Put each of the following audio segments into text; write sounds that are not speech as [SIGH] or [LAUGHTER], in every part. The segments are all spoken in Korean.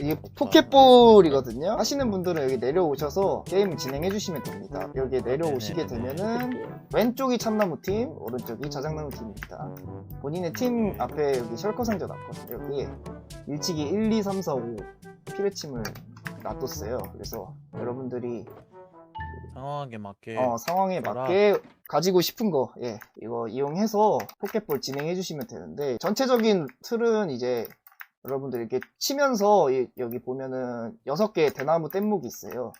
이게 포켓볼이거든요. 하시는 분들은 여기 내려오셔서 게임 진행해 주시면 됩니다. 여기에 내려오시게 되면은 왼쪽이 참나무 팀, 오른쪽이 자작나무 팀입니다. 본인의 팀 앞에 여기 셜커 상자 놨거든요. 여기에 일찍이 1, 2, 3, 4, 5 피레침을 놔뒀어요. 그래서 여러분들이 상황에 맞게 어, 상황에 따라. 맞게 가지고 싶은 거, 예, 이거 이용해서 포켓볼 진행해 주시면 되는데, 전체적인 틀은 이제 여러분들 이렇게 치면서 이- 여기 보면은 6개의 대나무 뗏목이 있어요.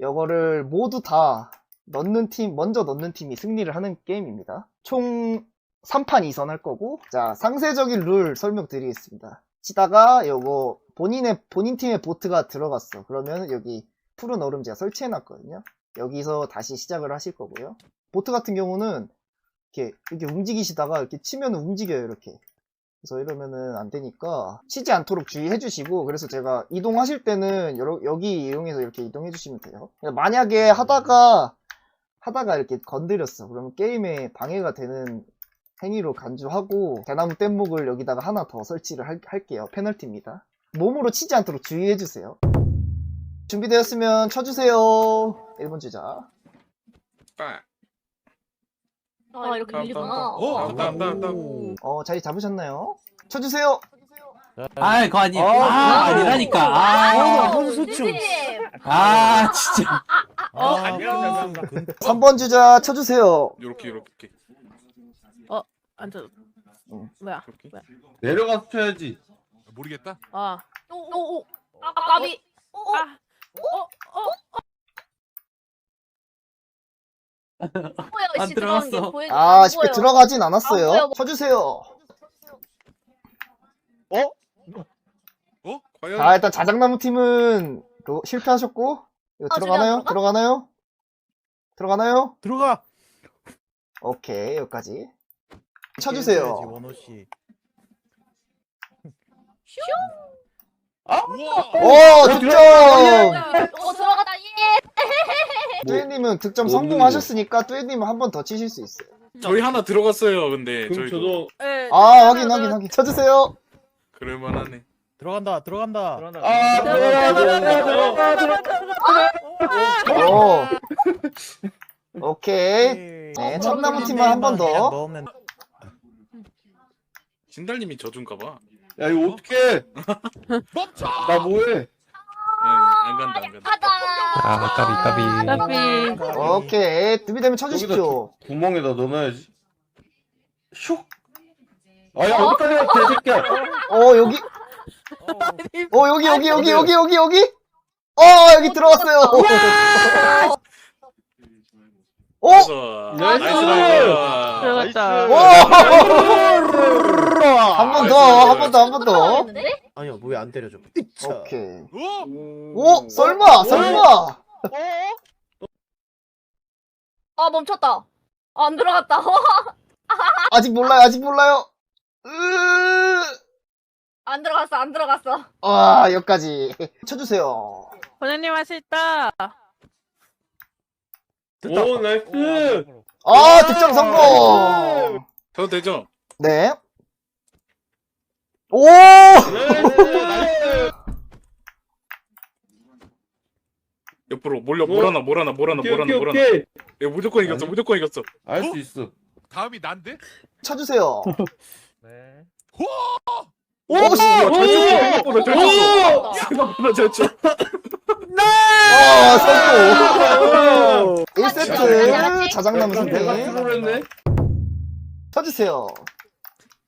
이거를 모두 다 넣는 팀, 먼저 넣는 팀이 승리를 하는 게임입니다. 총 3판 2선 할 거고, 자, 상세적인 룰 설명드리겠습니다. 치다가 요거 본인의, 본인 팀의 보트가 들어갔어. 그러면 여기 푸른 얼음 제가 설치해 놨거든요. 여기서 다시 시작을 하실 거고요. 보트 같은 경우는 이렇게 이렇게 움직이시다가 이렇게 치면 움직여요 이렇게. 그래서 이러면은 안 되니까 치지 않도록 주의해 주시고 그래서 제가 이동하실 때는 여러- 여기 이용해서 이렇게 이동해 주시면 돼요. 그러니까 만약에 하다가 하다가 이렇게 건드렸어. 그러면 게임에 방해가 되는 행위로 간주하고 대나무 뗏목을 여기다가 하나 더 설치를 할, 할게요. 페널티입니다. 몸으로 치지 않도록 주의해 주세요. 준비되었으면 쳐주세요. 1번 주자. 아 이렇게 밀리구나. 오, 어. 왔다, 왔다, 왔다. 어, 자리 잡으셨나요? 쳐주세요. 아, 그거 아니, 어, 아, 그거. 아니라니까. 아, 선수춤. 아, 진짜. 어, 안녕. 3번 주자 쳐주세요. 요렇게 요렇게 앉아. 응. 뭐야? 요렇게 내려가서 쳐야지. 모르겠다. 아. 오 오 아 까비. 오, 오. 아. 어, 어. 뭐야 안씨 들어간 게 들어갔어. 보여. 아, 안 쉽게 보여. 들어가진 안 않았어요. 보여. 쳐주세요. 어? 과연 자, 일단 자작나무 팀은 또 실패하셨고, 이거 아, 들어가나요? 들어가? 들어가나요? 들어가나요? 들어가. 오케이, 여기까지. 쳐주세요. 원호 씨. 우와! 오, 득점! 오 들어가다 예. [LAUGHS] 뚜에님은 득점 뭐 성공하셨으니까 뚜에님은 한 번 더 치실 수 있어요. 저희 하나 들어갔어요. 근데 그럼 저희도 저도 네, 아, 확인, 확인, 확인. 쳐주세요. 그럴만하네. 들어간다. 들어간다. 아, 오. 오케이. 네, 네, 참나무 팀만 한 번 더. 넣으면 진달님이 져준가 야 이거 어떡해? 멈춰! [LAUGHS] 나 뭐해? 예, 안 간다 안 간다. 아, 까비, 까비. 까비. 오케이. 준비되면 쳐주십시오. 구멍에다 넣어놔야지. 슉. 아야 어디까지 가 개새끼야. 어, 여기. 어, 여기, 여기, 여기, 여기, 여기, 여기. 어, 여기 들어갔어요. 오! 그래서 나이스! 들어갔다. 오! [LAUGHS] 한번 더, 한 번 더, 한 번 더. 했는데? 아니야, 왜 안 때려줘? 오케이. 오! 오, 설마, 설마. 아 멈췄다. 아, 안 들어갔다. [LAUGHS] 아직 몰라요, 아직 몰라요. 으, 안 들어갔어 안 들어갔어. 아, 여기까지. 쳐주세요. 권현님 할 수 있다. 오 나이스. 아, 득점 성공. 저도 되죠? 네. 오! 나이스. 옆으로 몰려 뭐? 몰아나 몰아나 몰아나 오케이 몰아나 오케이 몰아나. 오케이. 야, 무조건 이겼어 아니. 무조건 이겼어. 알 수 있어. 다음이 난데? 쳐주세요. [LAUGHS] 네. 오, 씨. 생각보다 잘 쳤어. 생각보다 잘 쳤어. 아, 성공. 아, 1세트 자장나무 선택. 쳐주세요.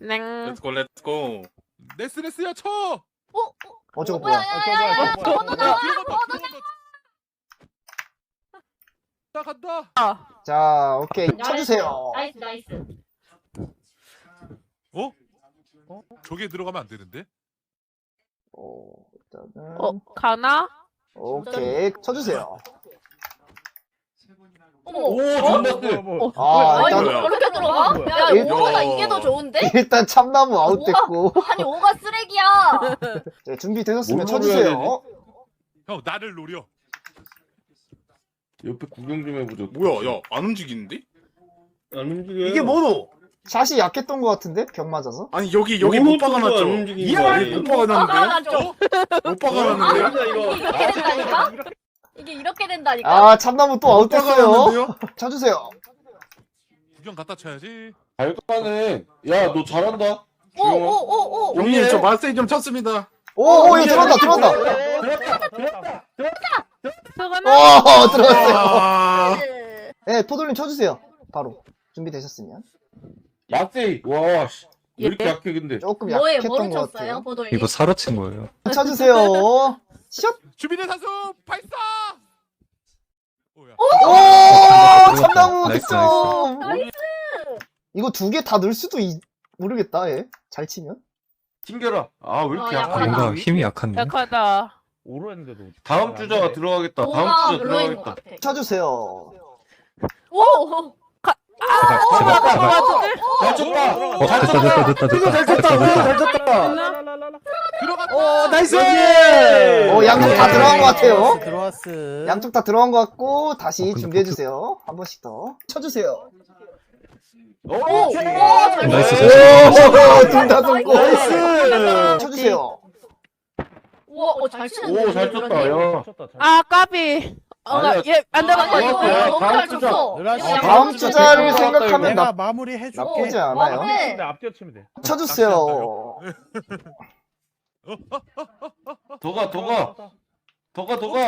냉. 렛츠고 렛츠고. 네스네스야 쳐. 오, 오, 어, 저거 뭐야? 야야야야. 번호 나와. 나 간다. 자, 오케이. 쳐주세요. 나이스 나이스. 저게 들어가면 안 되는데? 어, 일단은. 어, 가나? 오케이. 쳐주세요. 어머. 오 존나 세. 아, 아 일단, 이거 그렇게 들어가? 야 일단- 오가 이게 더 좋은데? 일단 참나무 아웃됐고. 아니 오가 쓰레기야. 자, [LAUGHS] 준비 되셨으면 뭘 쳐주세요. 형 나를 노려. 옆에 구경 좀 해보자. 뭐야 야 안 움직이는데? 안 움직여. 이게 뭐노? 샷이 약했던 것 같은데 벽 맞아서. 아니 여기 여기 못 박아놨죠. 좀 움직이는 이거 여기 아니에요? 못 박아놨는데요? 못 이거. 이렇게 된다니까? 이게 이렇게 된다니까? 아 참나무 또못 아웃됐어요. 쳐주세요. 구경 갖다 쳐야지. 잘 가네. 야, 너 잘한다. 오, 오, 오, 오. 형님 저 마세이 좀 쳤습니다. 오, 오 이거 들어간다 들어간다. 들었다, 들었다. 들어가나? 오 들어갔어요. 아, 네 포돌님 쳐주세요. 바로 준비되셨으면. 약세. 와, 씨. 왜 이렇게 예? 약해, 근데? 조금 뭐에 약했던 것 쳤어요, 같아요. 보돌님? 이거 사러 친 거예요. 쳐주세요. 샷. [LAUGHS] 주민의 선수 발사. 오야. 오 참나무 나이스, 득점. 나이스. 이거 두 개 다 넣을 수도 있... 모르겠다 얘. 잘 치면. 튕겨라. 아, 왜 이렇게 어? 약하다. 뭔가 힘이 약한데. 약하다. 오로 했는데도. 다음 주자가 들어가겠다. 다음 뭐가 주자 것 들어가겠다. 같아. 쳐주세요. 오! 제발, 제발, 제발. 잘 쳤다. 어, 됐다, 됐다, 됐다, 됐다. 잘 쳤다. 잘 쳤다. 들어갔다. 오 나이스. 오 양쪽 다 들어간 것 같아요. 들어왔어. 양쪽 다 들어간 것 같고 다시 어, 근데 준비해 주세요. 한 번씩 더 쳐주세요. 오, 오! 잘 나이스. 둘다 성공. 나이스. 쳐주세요. 우와, 어, 잘 치는데. 오, 잘 쳤다. 야. 아 까비. 어, 아니야. 이거 야, 너무 다음 잘 주자. 쳤어. 늘어났어. 이거 다음 주자를. 생각하면 내가 나 마무리 해줄게. 나쁘지 않아요. 맞네. 앞뒤어 치면 돼. 쳐주세요. 더 가, 더 가. 더 가, 더 가.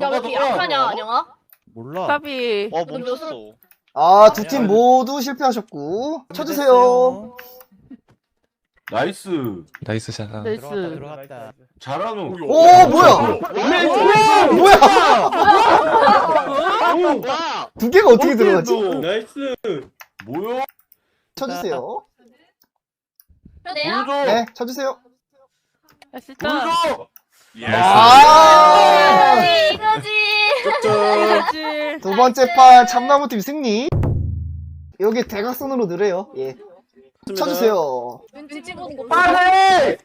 야, 왜 이렇게 너가, 너가. 약하냐, 안영아? 몰라. 까비. 어너 멈췄어. 아 두 팀 모두 실패하셨고 쳐주세요. 나이스. 나이스 샷. 나이스. 들어갔다. 들어갔다. 잘하노. 오 뭐야? 뭐야? 와. 두 개가 어떻게 들어가지? 나이스. 뭐야? 쳐주세요. 현애야? 보여줘. 네 쳐주세요. 맛있다. 보여줘. 아! 이거지, 이거지. 이거지. 두 번째 판 참나무팀 승리. 여기 대각선으로 느려요. 예. 쳐주세요. 눈치 보는 거. 빨리.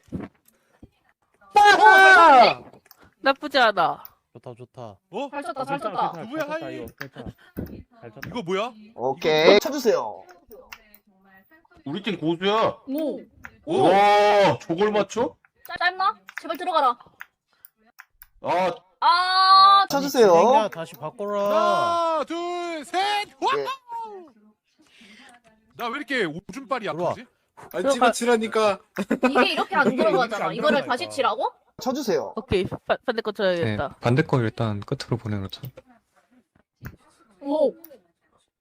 나쁘지 않아. 좋다 좋다. 어? 잘 쳤다, 잘 쳤다. 누구야, 하이? 이거 뭐야? 오케이 쳐주세요. 우리 팀 고수야. 오. 와, 저걸 맞춰? 짧나? 제발 들어가라. 아, 아, 쳐주세요. 진행이야, 다시 바꿔라. 하나, 둘, 셋. 와! 예. 나 왜 이렇게 오줌빨이 들어와. 약하지? 아 찍어 치라니까. 이게 이렇게 안 들어가잖아. 이거를 다시 치라고? 쳐주세요. 오케이 바, 반대 거 네, 쳐야겠다. 반대 거 일단 끝으로 보내놓죠. 오.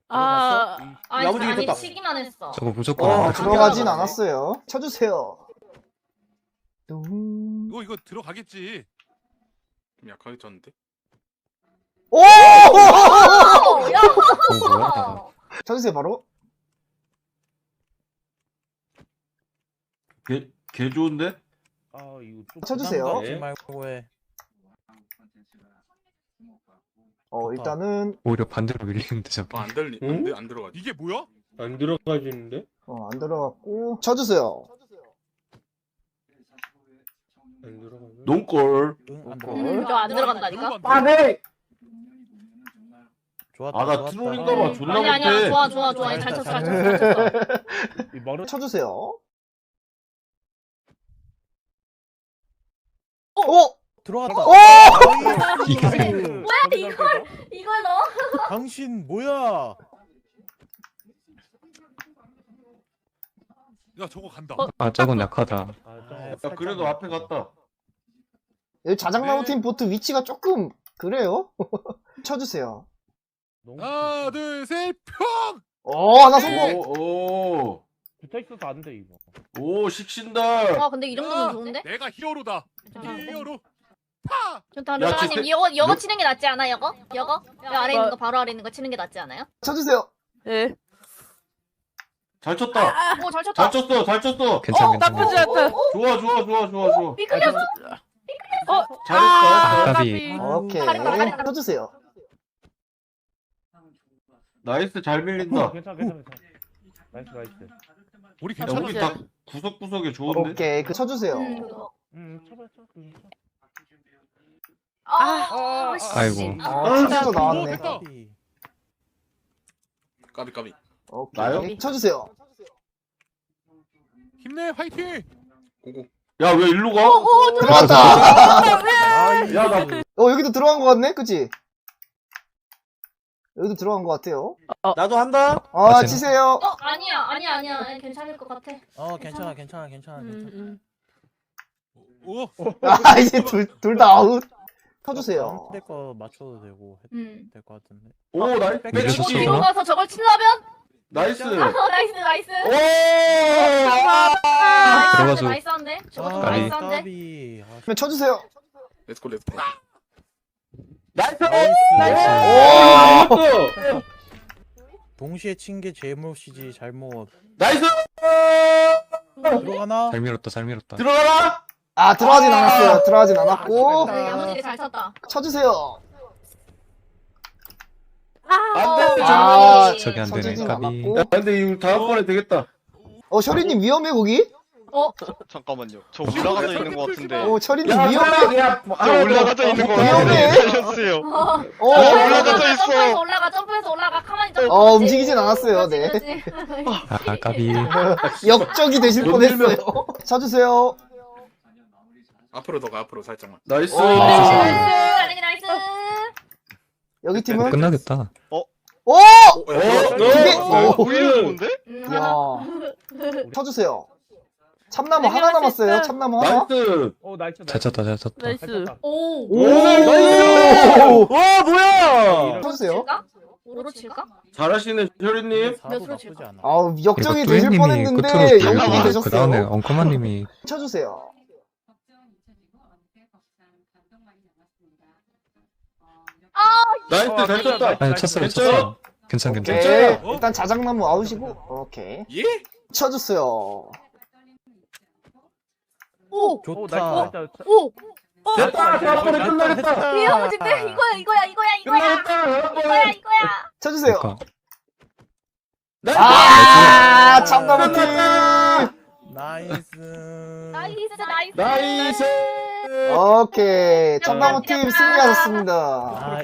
아 아니, 야무지게 아니 쳤다. 치기만 했어. 저거 무조건 어안 들어가진 않았어요. 쳐주세요. 뚱. 이거 이거 들어가겠지. 좀 약하게 쳤는데. 오! 오, 야. 어, 뭐야? 나 쳐주세요 바로. 개, 개 좋은데? 아 이거 좀 쳐주세요. 부담 네. 말고 해. 어 일단은 오히려 반대로 밀리는데. 아, 안 들리. 응? 안, 돼, 안 들어가지. 이게 뭐야? 안 들어가지는데? 어, 안 들어갔고 쳐주세요. 안 들어가네. 농골. 응, 안 어. 들어가. 음, 저안 들어간다니까? 좋았다. 아, 나 좋았다. 트롤인가 봐. 존나 아니 아니야. 못해. 좋아 좋아 좋아. 잘 쳤어 잘 쳤어 잘 쳤어. [LAUGHS] 쳐주세요. 오! 들어갔다. 오! 왜 이걸 이걸 넣어? [LAUGHS] 당신 뭐야? 야 저거 간다. 어? 아, 저건 약하다. 아, 야, 그래도 앞에 갔다. 여기 자작나무 팀 보트 위치가 조금 그래요? [LAUGHS] 쳐주세요. 하나, 둘, 셋, 평. 오 하나 성공. 오, 오. 붙어 있어도 안돼 이거. 오, 식신달. 와 근데 이 정도면 좋은데? 내가 히어로다. 히어로. 파. 야, 루나님 진짜- 이거 치는 게 낫지 않아 이거? 이거? 이 아래 있는 거 바로 아래 있는 거 치는 게 낫지 않아요? 쳐주세요. 예. 잘 쳤다. 오잘 쳤다. 잘 쳤어, 잘 쳤어. 괜찮아, 어 괜찮아. 나쁘지 않다. 좋아, 좋아, 좋아, 좋아, 좋아. 미끌려. 어 잘했어, 아, 잘했어. 까비. 오케이. 잘했다, 잘했다. 쳐주세요. 나이스, 잘 밀린다. 괜찮아 괜찮아 괜찮아. 나이스 나이스. 우리 야, 괜찮아. 우리 다 구석구석에 좋은데? 오케이. 그 쳐주세요. 음. 응 쳐봐 쳐. 응. 아, 씨. 아이고. 아, 쳐서 오, 나왔네. 됐다. 까비. 까비. 오케이. 나요? 쳐주세요. 힘내 화이팅. 야왜 일로 가? 들어갔다. 야나 어, 여기도 들어간 것 같네? 그치? 여기도 들어간 것 같아요. 나도 한다. 아, 맞아요. 치세요. 어 아니야 아니야 아니야 괜찮을 것 같아. 어 괜찮아 괜찮아 괜찮아 음, 음. 오. 아, 이제 둘, 둘 다 아웃. 쳐주세요. 거 맞춰도 되고 음. 될 것 같은데. 오 나이스 이래서 그리고 백치기 뒤로. 가서 저걸 치려면 나이스 어, 나이스 나이스. 오 아! 아, 들어가서- 나이스한데? 까비. 나이스한데? 까비. 아, 그러면 쳐주세요. 렛츠고 렛츠고. 나이스 오! 나이스 동시에 친 게 제모시지 잘못 나이스 들어가나? 잘 밀었다 잘 밀었다 들어가라 아, 들어가진 않았어요. 들어가진 않았고. 네, 야무지게 잘 쳤다. 쳐주세요. 안 돼 아, 저기 안 되네 쳐주진 까비 않았고. 야 근데 이거 다음번에 되겠다 어, 철이님 위험해, 거기? 잠깐만요. 저 올라가져 있는 것 같은데. 어, 철이님 야 위험해. 야저 올라가져 있는 것 같은데. 위험해. 살려주세요. 어, 어, 올라가져 있어. 점프해서 올라가, 점프해서 올라가, 가만히 점프. 어, 움직이진 않았어요, 네. 아 까비 [LAUGHS] 역적이 되실 못 뻔했어요. [LAUGHS] 쳐주세요. 앞으로 더가 앞으로 살짝만. 나이스 오. 나이스, 나이스. 여기 팀은? 끝나겠다 오! 어? 이게- 어? 음, 하나. 야 쳐주세요. 참나무 네, 하나 남았어요. 참나무 하나. 나이스 어 나이스 잘 쳤다 잘 쳤다 나이스. 오. 오! 와 뭐야 쳐주세요. 칠까? 오로 칠까? 잘하시네 혈이님 사도 몇으로 나쁘지 칠까? 아우, 그리고 역적이 되실 뚜에님이 뻔했는데 영웅이 그 다음에 되셨어요. 엉커마님이 쳐주세요. 나이스 잘 쳤다 아니 쳤어요 괜찮아? 쳤어요 괜찮 괜찮 오케이. 괜찮아. 일단 자작나무 아웃이고. 오케이. 예? 쳐주세요. 오. 오 좋다. 오. 됐다 다음번에 끝나겠다 야무진데? 이거야, 이거야, 이거야, 이거야. 끝나겠다 이거야, 다음번에 이거야. 쳐주세요. 그러니까 아, 참나무 팀. 나이스. 나이스, 나이스. 나이스 오케이. 참나무 팀 승리하셨습니다. 아,